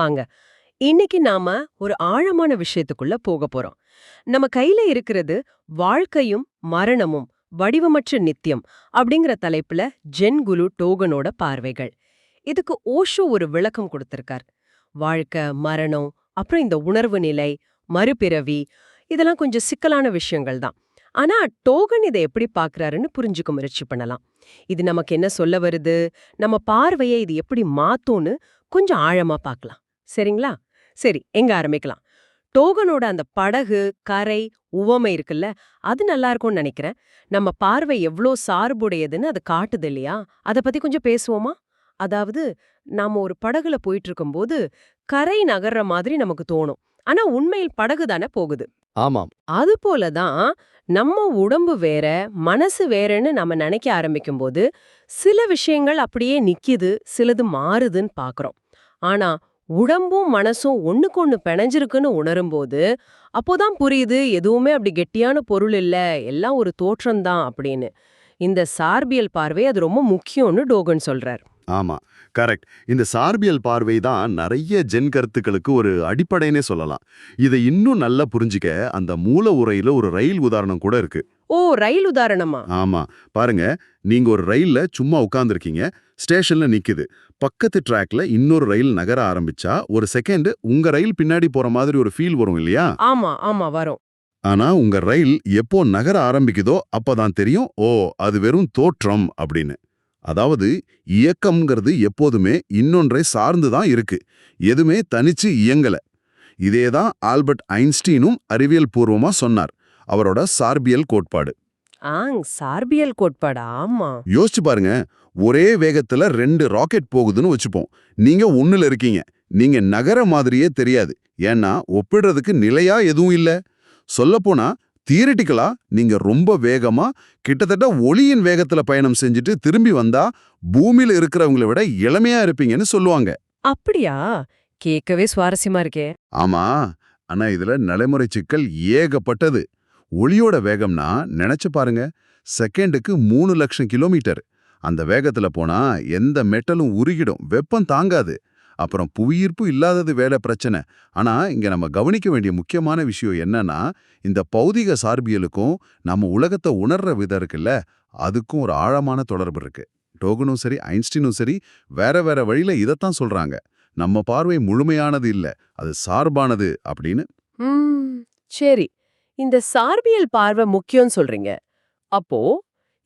வாங்க. இன்னைக்கு நாம ஒரு ஆழமான விஷயத்துக்குள்ள போக போறோம். நம்ம கையில இருக்கிறது வாழ்க்கையும் மரணமும் வடிவமற்ற நித்தியம் அப்படிங்கிற தலைப்புல ஜென்குலு டோகனோட பார்வைகள். இதுக்கு ஓஷோ ஒரு விளக்கம் கொடுத்திருக்கார். வாழ்க்கை மரணம் அப்புறம் இந்த உணர்வு நிலை மறுபிறவி இதெல்லாம் கொஞ்சம் சிக்கலான விஷயங்கள் தான். ஆனா டோகன் இதை எப்படி பார்க்கறாருன்னு புரிஞ்சுக்க முயற்சி பண்ணலாம். இது நமக்கு என்ன சொல்ல வருது? நம்ம பார்வையை இது எப்படி மாத்தும்னு கொஞ்சம் ஆழமா பார்க்கலாம். சரிங்களா? சரி எங்க ஆரம்பிக்கலாம். டோகனோட அந்த படகு கரை உவமை இருக்குல்ல அது நல்லா இருக்கும்னு நினைக்கிறேன். நம்ம பார்வை எவ்ளோ சார்புடையதுன்னு அது காட்டுது இல்லையா? அத பத்தி கொஞ்சம் பேசுவோமா? அதாவது நாம ஒரு படகுல போயிட்டு இருக்கும்போது கரை நகர்ற மாதிரி நமக்கு தோணும். ஆனா உண்மையில் படகு தானே போகுது. ஆமாம். அது போல தான் நம்ம உடம்பு வேற மனசு வேறன்னு நம்ம நினைக்க ஆரம்பிக்கும்போது சில விஷயங்கள் அப்படியே நிக்கிது சிலது மாறுதுன்னு பாக்குறோம். ஆனா உடம்பும் மனசும் ஒண்ணுக்கொண்ணு பிணைஞ்சிருக்குன்னு உணரும்போது அப்போதான் புரியுது எதுவுமே அப்படி கெட்டியான பொருள் இல்லை எல்லாம் ஒரு தோற்றம்தான் அப்படின்னு. இந்த சார்பியல் பார்வை அது ரொம்ப முக்கியம்னு டோகன் சொல்றார். ஆமா கரெக்ட். இந்த சார்பியல் பார்வை தான் நிறைய ஜென் கருத்துக்களுக்கு ஒரு அடிப்படைனே சொல்லலாம். இதை இன்னும் நல்லா புரிஞ்சிக்க அந்த மூல உரையில ஒரு ரயில் உதாரணம் கூட இருக்கு. ஓ ரயில் உதாரணமா? ஆமா. பாருங்க நீங்க ஒரு ரயில்ல சும்மா உட்கார்ந்திருக்கீங்க ஸ்டேஷன்ல நிக்குது. பக்கத்து ட்ராக்ல இன்னொரு ரயில் நகர ஆரம்பிச்சா ஒரு செகண்ட் உங்க ரயில் பின்னாடி போற மாதிரி ஒரு ஃபீல் வரும் இல்லையா? ஆமா ஆமா வரும். ஆனா உங்க ரயில் எப்போ நகர ஆரம்பிக்குதோ அப்பதான் தெரியும் ஓ அது வெறும் தோற்றம் அப்படின்னு. அதாவது இயக்கம்ங்கிறது எப்போதுமே இன்னொன்றை சார்ந்து தான் இருக்கு. எதுவுமே தனிச்சு இயங்கல. இதேதான் ஆல்பர்ட் ஐன்ஸ்டீனும் அறிவியல் பூர்வமா சொன்னார். அவரோட சார்பியல் கோட்பாடு. ஆங் சார்பியல் கோட்பாடு? ஆமா. யோசிச்சு பாருங்க. ஒரே வேகத்துல ரெண்டு ராக்கெட் போகுதுன்னு வச்சுப்போம். நீங்க ஒண்ணுல இருக்கீங்க. நீங்க நகர மாதிரியே தெரியாது. ஏன்னா ஒப்பிடுறதுக்கு நிலையா எதுவும் இல்ல. சொல்லப்போனா தியரிட்டிக்கலா நீங்க ரொம்ப வேகமா கிட்டத்தட்ட ஒளியின் வேகத்துல பயணம் செஞ்சுட்டு திரும்பி வந்தா பூமியில இருக்கிறவங்களை விட இளமையா இருப்பீங்கன்னு சொல்லுவாங்க. அப்படியா? கேட்கவே சுவாரஸ்யமா இருக்கே. ஆமா. ஆனா இதுல நடைமுறை சிக்கல் ஏகப்பட்டது. ஒளியோட வேகம்னா நினைச்சு பாருங்க. செகண்டுக்கு மூணு லட்சம் கிலோமீட்டர். அந்த வேகத்துல போனா எந்த மெட்டலும் உருகிடும். வெப்பம் தாங்காது. அப்புறம் புவியீர்ப்பு இல்லாதது வேலை பிரச்சனை. ஆனா இங்க நம்ம கவனிக்க வேண்டிய முக்கியமான விஷயம் என்னன்னா இந்த பௌதிக சார்பியலுக்கும் நம்ம உலகத்தை உணர்ற விதம் இருக்குல்ல அதுக்கும் ஒரு ஆழமான தொடர்பு இருக்கு. டோகனும் சரி ஐன்ஸ்டீனும் சரி வேற வேற வழியில இதைத்தான் சொல்றாங்க. நம்ம பார்வை முழுமையானது இல்ல அது சார்பானது அப்படின்னு. சரி. இந்த சார்பியல் பார்வை முக்கியம்னு சொல்றீங்க. அப்போ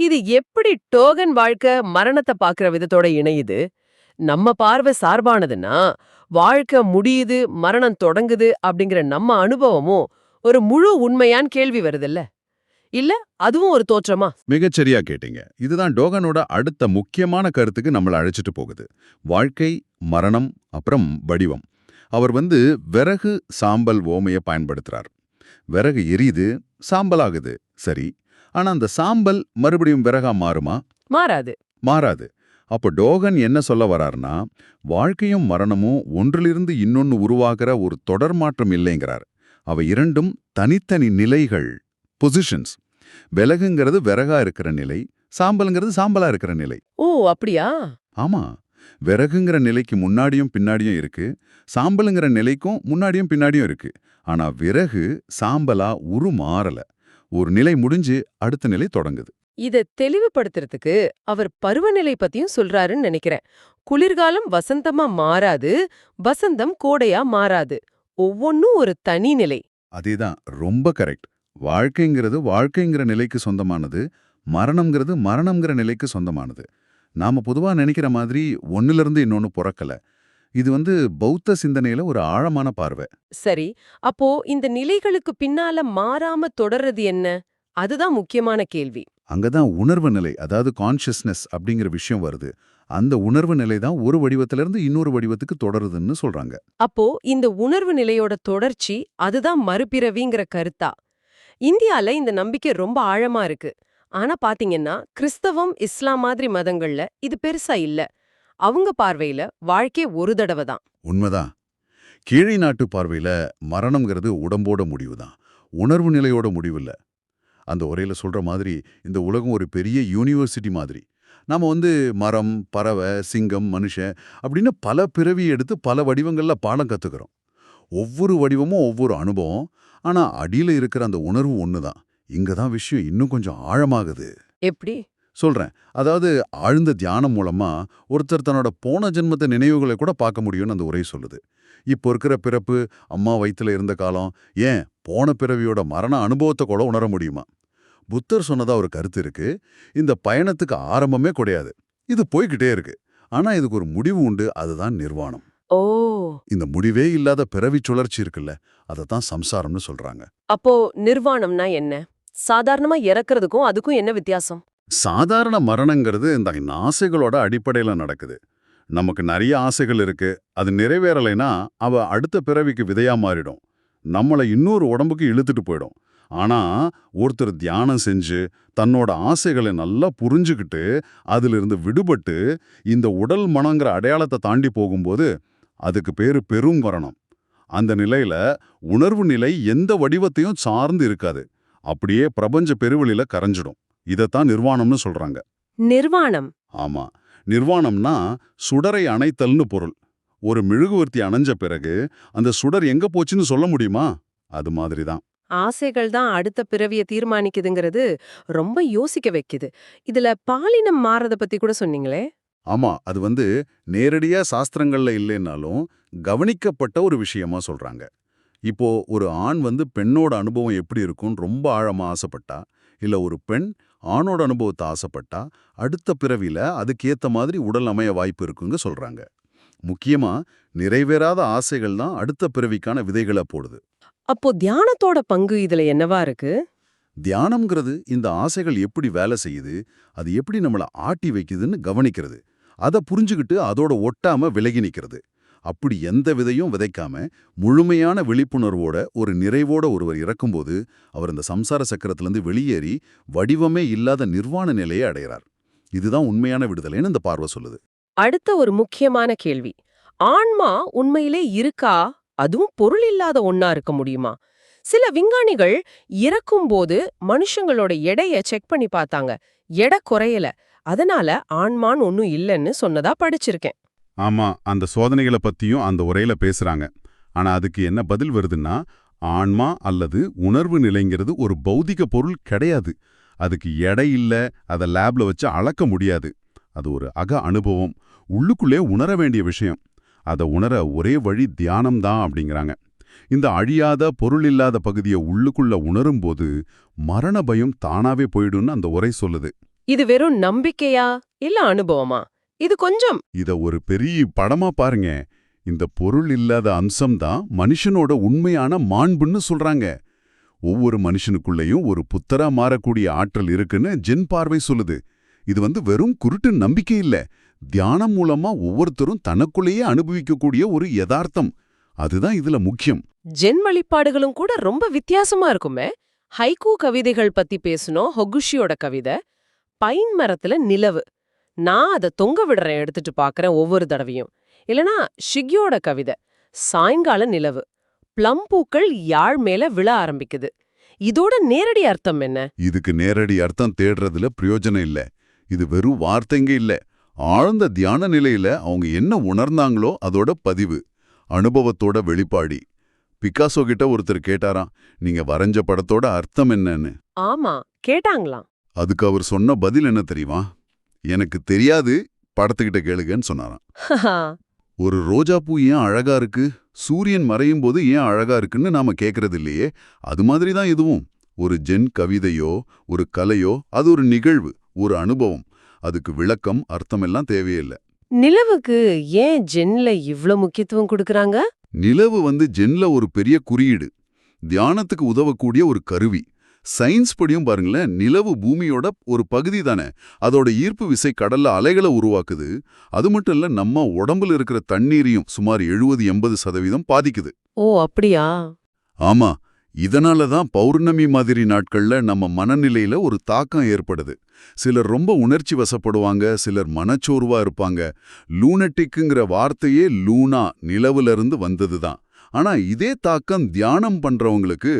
இது எப்படி டோகன் வாழ்க்கை மரணத்தை பார்க்குற விதத்தோட இணையுது? நம்ம பார்வை சார்பானதுன்னா வாழ்க்கை முடியுது மரணம் தொடங்குது அப்படிங்கிற நம்ம அனுபவமும் ஒரு முழு உண்மையான் கேள்வி வருதில்ல. இல்ல அதுவும் ஒரு தோற்றமா? மிகச்சரியா கேட்டீங்க. இதுதான் டோகனோட அடுத்த முக்கியமான கருத்துக்கு நம்மளை அழைச்சிட்டு போகுது. வாழ்க்கை மரணம் அப்புறம் வடிவம். அவர் வந்து விறகு சாம்பல் ஓமையை பயன்படுத்துறார். விறகு எரியுது சாம்பலாகுது. சரி ஆனா அந்த சாம்பல் மறுபடியும் விறகா மாறுமா? மாறாது. மாறாது. அப்போ டோகன் என்ன சொல்ல வரார்னா வாழ்க்கையும் மரணமும் ஒன்றிலிருந்து இன்னொன்னு உருவாகிற ஒரு தொடர் மாற்றம் இல்லைங்கிறார். அவை இரண்டும் தனித்தனி நிலைகள் பொசிஷன்ஸ் விலகுங்கிறது விறகா இருக்கிற நிலை சாம்பல்ங்கிறது சாம்பலா இருக்கிற நிலை. ஓ அப்படியா? ஆமா. விறகுங்கிற நிலைக்கு முன்னாடியும் பின்னாடியும் இருக்கு சாம்பலுங்கிற நிலைக்கும் முன்னாடியும் பின்னாடியும் இருக்கு. ஆனா விறகு சாம்பலா உருமாறல ஒரு நிலை முடிஞ்சு அடுத்த நிலை தொடங்குது. இத தெளிவுபடுத்துறதுக்கு அவர் பருவநிலை பத்தியும் சொல்றாருன்னு நினைக்கிறேன். குளிர்காலம் வசந்தமா மாறாது வசந்தம் கோடையா மாறாது. ஒவ்வொன்னும் ஒரு தனி நிலை. அதேதான் ரொம்ப கரெக்ட். வாழ்க்கைங்கிறது வாழ்க்கைங்கிற நிலைக்கு சொந்தமானது மரணம்ங்கிறது மரணம்ங்கிற நிலைக்கு சொந்தமானது. நாம பொதுவா நினைக்கிற மாதிரி ஒன்னிலிருந்து இன்னொன்னு பிறக்கல. இது வந்து பௌத்த சிந்தனையில ஒரு ஆழமான பார்வை. சரி. அப்போ இந்த நிலைகளுக்கு பின்னால மாறாம தொடர்றது என்ன? அதுதான் முக்கியமான கேள்வி. அங்கதான் உணர்வு நிலை அதாவது கான்ஷியஸ்னஸ் அப்படிங்கிற விஷயம் வருது. அந்த உணர்வு நிலை தான் ஒரு வடிவத்திலிருந்து இன்னொரு வடிவத்துக்கு தொடருதுன்னு சொல்றாங்க. அப்போ இந்த உணர்வு நிலையோட தொடர்ச்சி அதுதான் மறுபிறவிங்கிற கருத்தா? இந்தியால இந்த நம்பிக்கை ரொம்ப ஆழமா இருக்கு. ஆனா பாத்தீங்கன்னா கிறிஸ்தவம் இஸ்லாம் மாதிரி மதங்கள்ல இது பெருசா இல்ல. அவங்க பார்வையில வாழ்க்கை ஒரு தடவை தான். உண்மைதான். கீழை நாட்டு பார்வையில மரணம்ங்கிறது உடம்போட முடிவு தான் உணர்வு நிலையோட முடிவு இல்ல அந்த உரையில சொல்ற மாதிரி இந்த உலகம் ஒரு பெரிய யூனிவர்சிட்டி மாதிரி. நாம வந்து மரம் பறவை சிங்கம் மனுஷன் அப்படின்னு பல பிறவி எடுத்து பல வடிவங்கள்ல பாடம் கத்துக்கிறோம். ஒவ்வொரு வடிவமும் ஒவ்வொரு அனுபவம். ஆனா அடியில இருக்கிற அந்த உணர்வு ஒண்ணுதான். இங்க தான் விஷயம் இன்னும் கொஞ்சம் ஆழமாகுது. எப்படி? சொல்றேன். அதாவது ஆழ்ந்த தியானம் மூலமா ஒருத்தர் தன்னோட போன ஜென்மத்த நினைவுகளை கூட பார்க்க முடியும்னு அந்த உரை சொல்லுது. இப்போ இருக்கிற பிறப்பு அம்மா வயித்துல இருந்த காலம் ஏன் போன பிறவியோட மரண அனுபவத்தை கூட உணர முடியுமா? புத்தர் சொன்னதா ஒரு கருத்து இருக்கு. இந்த பயணத்துக்கு ஆரம்பமே கிடையாது. இது போய்கிட்டே இருக்கு. ஆனா இதுக்கு ஒரு முடிவு உண்டு. அதுதான் நிர்வாணம். ஓ! இந்த முடிவே இல்லாத பிறவி சுழற்சி இருக்குல்ல அதை தான் சம்சாரம்னு சொல்றாங்க. அப்போ நிர்வாணம்னா என்ன? சாதாரணமா இறக்குறதுக்கும் அதுக்கும் என்ன வித்தியாசம்? சாதாரண மரணங்கிறது இந்த ஆசைகளோட அடிப்படையில் நடக்குது. நமக்கு நிறைய ஆசைகள் இருக்கு. அது நிறைவேறலைன்னா அவ அடுத்த பிறவிக்கு விதையா மாறிடும். நம்மளை இன்னொரு உடம்புக்கு இழுத்துட்டு போயிடும். ஆனா ஒருத்தர் தியானம் செஞ்சு தன்னோட ஆசைகளை நல்லா புரிஞ்சுக்கிட்டு அதிலிருந்து விடுபட்டு இந்த உடல் மனங்கிற அடையாளத்தை தாண்டி போகும்போது அதுக்கு பேரு பெரும் மரணம். அந்த நிலையில உணர்வு நிலை எந்த வடிவத்தையும் சார்ந்து இருக்காது. அப்படியே பிரபஞ்ச பெருவெளியில கரைஞ்சிடும். இதைத்தான் நிர்வாணம்னு சொல்றாங்க. நிர்வாணம். ஆமா. நிர்வாணம்னா சுடரை அணைத்தல்னு பொருள். ஒரு மெழுகுவர்த்தி அணைஞ்ச பிறகு அந்த சுடர் எங்க போச்சுன்னு சொல்ல முடியுமா? அது மாதிரி தான் ஆசைகள் தான் அடுத்த பிறவிய தீர்மானிக்குதுங்கிறது ரொம்ப யோசிக்க வைக்குது. இதுல பாலினம் மாறத பத்தி கூட சொன்னீங்களே? ஆமா. அது வந்து நேரடியா சாஸ்திரங்கள்ல இல்லைன்னாலும் கவனிக்கப்பட்ட ஒரு விஷயமா சொல்றாங்க. இப்போ ஒரு ஆண் வந்து பெண்ணோட அனுபவம் எப்படி இருக்கும்னு ரொம்ப ஆழமா ஆசைப்பட்டா இல்ல ஒரு பெண் ஆணோட அனுபவத்தை ஆசைப்பட்டா அடுத்த பிறவில அதுக்கேத்த மாதிரி உடல் அமைய வாய்ப்பு இருக்குங்க சொல்றாங்க. முக்கியமா நிறைவேறாத ஆசைகள் தான் அடுத்த பிறவிக்கான விதைகளை போடுது. அப்போ தியானத்தோட பங்கு இதுல என்னவா இருக்கு? தியானம்ங்கிறது இந்த ஆசைகள் எப்படி வேலை செய்யுது அது எப்படி நம்மள ஆட்டி வைக்குதுன்னு கவனிக்கிறது. அதை புரிஞ்சுக்கிட்டு அதோட ஒட்டாம விலகி நிக்கிறது. அப்படி எந்த விதையும் விதைக்காம முழுமையான விழிப்புணர்வோட ஒரு நிறைவோட ஒருவர் இறக்கும்போது அவர் இந்த சம்சார சக்கரத்திலிருந்து வெளியேறி வடிவமே இல்லாத நிர்வாண நிலையை அடைகிறார். இதுதான் உண்மையான விடுதலைன்னு இந்த பார்வை சொல்லுது. அடுத்த ஒரு முக்கியமான கேள்வி. ஆன்மா உண்மையிலே இருக்கா? அதுவும் பொருள் இல்லாத ஒண்ணா இருக்க முடியுமா? சில விஞ்ஞானிகள் இறக்கும்போது மனுஷங்களோட எடைய செக் பண்ணி பார்த்தாங்க. எடை குறையல. அதனால ஆன்மான் ஒன்னும் இல்லைன்னு சொன்னதா படிச்சிருக்கேன். ஆமா அந்த சோதனைகளை பத்தியும் அந்த உரையில பேசுறாங்க. ஆனா அதுக்கு என்ன பதில் வருதுன்னா ஆன்மா அல்லது உணர்வு நிலைங்கிறது ஒரு பௌதிக பொருள் கிடையாது. அதுக்கு எடை இல்ல அதை லேப்ல வச்சு அளக்க முடியாது. அது ஒரு அக அனுபவம். உள்ளுக்குள்ளே உணர வேண்டிய விஷயம். அதை உணர ஒரே வழி தியானம்தான் அப்படிங்கிறாங்க. இந்த அழியாத பொருள் இல்லாத பகுதியை உள்ளுக்குள்ள உணரும்போது மரண பயம் தானாவே போயிடும்னு அந்த உரை சொல்லுது. இது வெறும் நம்பிக்கையா இல்ல அனுபவமா? இது கொஞ்சம். இத ஒரு பெரிய படமா பாருங்க. இந்த பொருள் இல்லாத அம்சம்தான் மனுஷனோட உண்மையான மாண்புன்னு சொல்றாங்க. ஒவ்வொரு மனுஷனுக்குள்ளேயும் ஒரு புத்தரா மாறக்கூடிய ஆற்றல் இருக்குன்னு ஜென் பார்வை சொல்லுது. இது வந்து வெறும் குருட்டு நம்பிக்கை இல்ல. தியானம் மூலமா ஒவ்வொருத்தரும் தனக்குள்ளேயே அனுபவிக்கக்கூடிய ஒரு யதார்த்தம். அதுதான் இதுல முக்கியம். ஜென் வழிபாடுகளும் கூட ரொம்ப வித்தியாசமா இருக்குமே. ஹைக்கூ கவிதைகள் பத்தி பேசணும் ஹொகுஷியோட கவிதை. பைன் மரத்துல நிலவு. நான் அதை தொங்க விடுறேன் எடுத்துட்டு பாக்குறேன் ஒவ்வொரு தடவையும். இல்லனா ஷிக்யோட கவிதை சாயங்கால நிலவு. ப்ளம் பூக்கள் யாழ் மேல விழ ஆரம்பிக்குது. இதோட நேரடி அர்த்தம் என்ன? இதுக்கு நேரடி அர்த்தம் தேடுறதுல பிரயோஜனம் இல்ல. இது வெறும் வார்த்தைங்க இல்ல. ஆழ்ந்த தியான நிலையில அவங்க என்ன உணர்ந்தாங்களோ அதோட பதிவு அனுபவத்தோட வெளிப்பாடி. பிக்காசோ கிட்ட ஒருத்தர் கேட்டாராம் நீங்க வரைஞ்ச படத்தோட அர்த்தம் என்னன்னு? ஆமா கேட்டாங்களாம். அதுக்கு அவர் சொன்ன பதில் என்ன தெரியுமா? எனக்கு தெரியாது படத்துக்கிட்ட கேளுங்கன்னு சொன்னாராம். ஒரு ரோஜாப்பூ ஏன் அழகா இருக்கு? சூரியன் மறையும் போது ஏன் அழகா இருக்குன்னு நாம கேக்குறது இல்லையே? அது மாதிரி தான் இதுவும். ஒரு ஜென் கவிதையோ ஒரு கலையோ அது ஒரு நிகழ்வு ஒரு அனுபவம். அதுக்கு விளக்கம் அர்த்தம் எல்லாம் தேவையில்லை நிலவுக்கு ஏன் ஜென்ல இவ்ளோ முக்கியத்துவம் கொடுக்கறாங்க? நிலவு வந்து ஜென்ல ஒரு பெரிய குறியீடு. தியானத்துக்கு உதவக்கூடிய ஒரு கருவி. சயின்ஸ் படியும் பாருங்களேன் நிலவு பூமியோட ஒரு பகுதி தானே. அதோட ஈர்ப்பு விசை கடல்ல அலைகளை உருவாக்குது. அது மட்டும் இல்ல நம்ம உடம்புல இருக்கிற தண்ணீரையும் சுமார் எழுபது எண்பது சதவீதம் பாதிக்குது. ஓ அப்படியா? ஆமா. இதனால தான் பௌர்ணமி மாதிரி நாட்கள்ல நம்ம மனநிலையில ஒரு தாக்கம் ஏற்படுது. சிலர் ரொம்ப உணர்ச்சி வசப்படுவாங்க சிலர் மனச்சோர்வா இருப்பாங்க. லூனட்டிக்குங்கிற வார்த்தையே லூனா நிலவுல இருந்து வந்ததுதான் ஆனா இதே தாக்கம் தியானம் பண்றவங்களுக்கு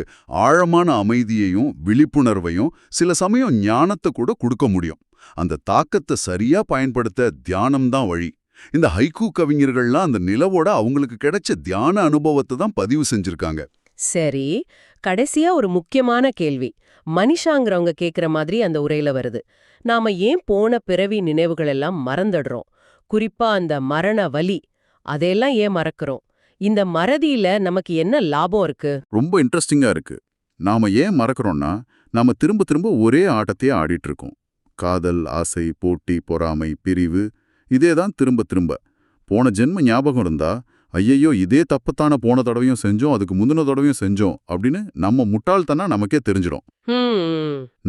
ஆழமான அமைதியையும் விழிப்புணர்வையும் சில சமயம் ஞானத்தை கூட கொடுக்க முடியும். அந்த தாக்கத்தை சரியா பயன்படுத்த தியானம் தான் வழி. இந்த ஹைக்கூ கவிஞர்கள்லாம் அந்த நிலவோட அவங்களுக்கு கிடைச்ச தியான அனுபவத்தை தான் பதிவு செஞ்சிருக்காங்க. சரி கடைசியா ஒரு முக்கியமான கேள்வி. மனிஷாங்கிறவங்க கேக்குற மாதிரி அந்த உரையில வருது. நாம ஏன் போன பிறவி நினைவுகள் எல்லாம் மறந்துடுறோம்? குறிப்பா அந்த மரண வலி அதையெல்லாம் ஏன் மறக்கிறோம்? இந்த மறதியில நமக்கு என்ன லாபம் இருக்கு? ரொம்ப இன்ட்ரெஸ்டிங்கா இருக்கு. நாம ஏன் மறக்கறோம்னா நாம திரும்ப திரும்ப ஒரே ஆட்டத்தையே ஆடிட்டு இருக்கோம் காதல் ஆசை போட்டி பொறாமை பிரிவு இதே தான் திரும்ப திரும்ப. போன ஜென்ம ஞாபகம் இருந்தா ஐயையோ இதே தப்பத்தான போன தடவையும் செஞ்சோம் அதுக்கு முந்தின தடவையும் செஞ்சோம் அப்படின்னு நம்ம முட்டாள்தனா நமக்கே தெரிஞ்சிடும்.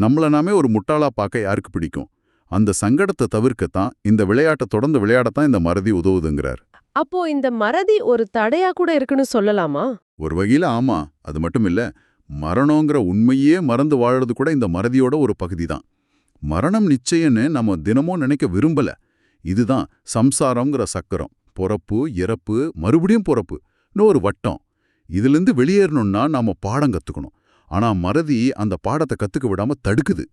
நம்மள நாமே ஒரு முட்டாளா பார்க்க யாருக்கு பிடிக்கும்? அந்த சங்கடத்தை தவிர்க்கத்தான் இந்த விளையாட்டை தொடர்ந்து விளையாடத்தான் இந்த மறதி உதவுதுங்கிறார். அப்போ இந்த மறதி ஒரு தடையா கூட இருக்குன்னு சொல்லலாமா? ஒரு வகையில ஆமா. அது மட்டும் இல்ல மரணங்கிற உண்மையே மறந்து வாழறது கூட இந்த மறதியோட ஒரு பகுதி தான் மரணம் நிச்சயம்னு நம்ம தினமும் நினைக்க விரும்பல. இதுதான் சம்சாரங்கிற சக்கரம். பொறப்பு இறப்பு மறுபடியும் பொறப்பு. ஒரு வட்டம். இதுலேருந்து வெளியேறணும்னா நாம பாடம் கத்துக்கணும். ஆனா மறதி அந்த பாடத்தை கத்துக்க விடாம தடுக்குது.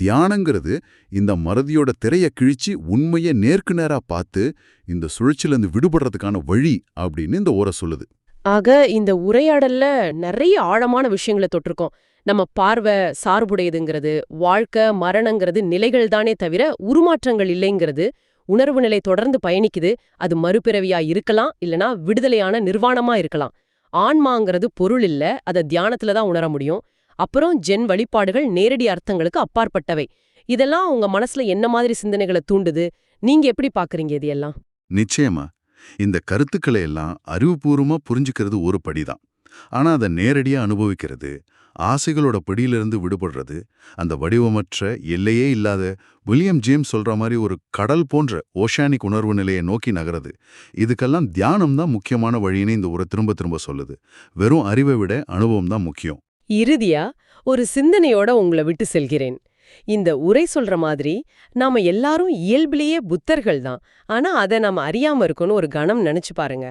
தியானங்கிறது இந்த மறதியோட திரைய கிழிச்சு உண்மையை நேருக்கு நேராக பார்த்து இந்த சுழற்சியிலேருந்து விடுபடுறதுக்கான வழி அப்படின்னு இந்த ஓர சொல்லுது. ஆக இந்த உரையாடல்ல நிறைய ஆழமான விஷயங்களை தொட்டிருக்கோம். நம்ம பார்வை சார்புடையதுங்கிறது வாழ்க்கை மரணங்கிறது நிலைகள் தானே தவிர உருமாற்றங்கள் இல்லைங்கிறது உணர்வு நிலை தொடர்ந்து பயணிக்குது அது மறுபிறவியா இருக்கலாம் இல்லனா விடுதலையான நிர்வாணமா இருக்கலாம். ஆன்மாங்கிறது பொருள் இல்ல அத தியானத்துல தான் உணர முடியும். அப்புறம் ஜென் வழிபாடுகள் நேரடி அர்த்தங்களுக்கு அப்பாற்பட்டவை. இதெல்லாம் உங்க மனசுல என்ன மாதிரி சிந்தனைகளை தூண்டுது? நீங்க எப்படி பாக்குறீங்க இது எல்லாம் நிச்சயமா. இந்த கருத்துக்களை எல்லாம் அறிவுபூர்வமா புரிஞ்சுக்கிறது ஒரு படிதான். ஆனா அதை நேரடியா அனுபவிக்கிறது ஆசைகளோட பிடியிலிருந்து விடுபடுறது அந்த வடிவமற்ற எல்லையே இல்லாத வில்லியம் ஜேம்ஸ் சொல்ற மாதிரி ஒரு கடல் போன்ற ஓஷானிக் உணர்வு நிலையை நோக்கி நகருது. இதுக்கெல்லாம் தியானம் தான் முக்கியமான வழின்னு இந்த உரை திரும்ப திரும்ப சொல்லுது. வெறும் அறிவை விட அனுபவம் தான் முக்கியம். இறுதியா ஒரு சிந்தனையோட உங்களை விட்டு செல்கிறேன். இந்த உரை சொல்ற மாதிரி நாம எல்லாரும் இயல்பிலேயே புத்தர்கள் தான். ஆனா அதை நாம அறியாம இருக்கணும் ஒரு கணம் நினைச்சு பாருங்க.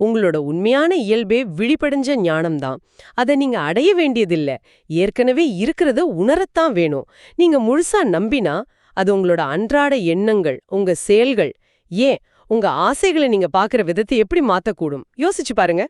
உங்களோட உண்மையான இயல்பே விழிப்படைஞ்ச ஞானம்தான் அதை நீங்க அடைய வேண்டியதில்ல. ஏற்கனவே இருக்கிறத உணரத்தான் வேணும். நீங்க முழுசா நம்பினா அது உங்களோட அன்றாட எண்ணங்கள் உங்க செயல்கள் ஏன் உங்க ஆசைகளை நீங்க பாக்குற விதத்தை எப்படி மாத்தக்கூடும்? யோசிச்சு பாருங்க.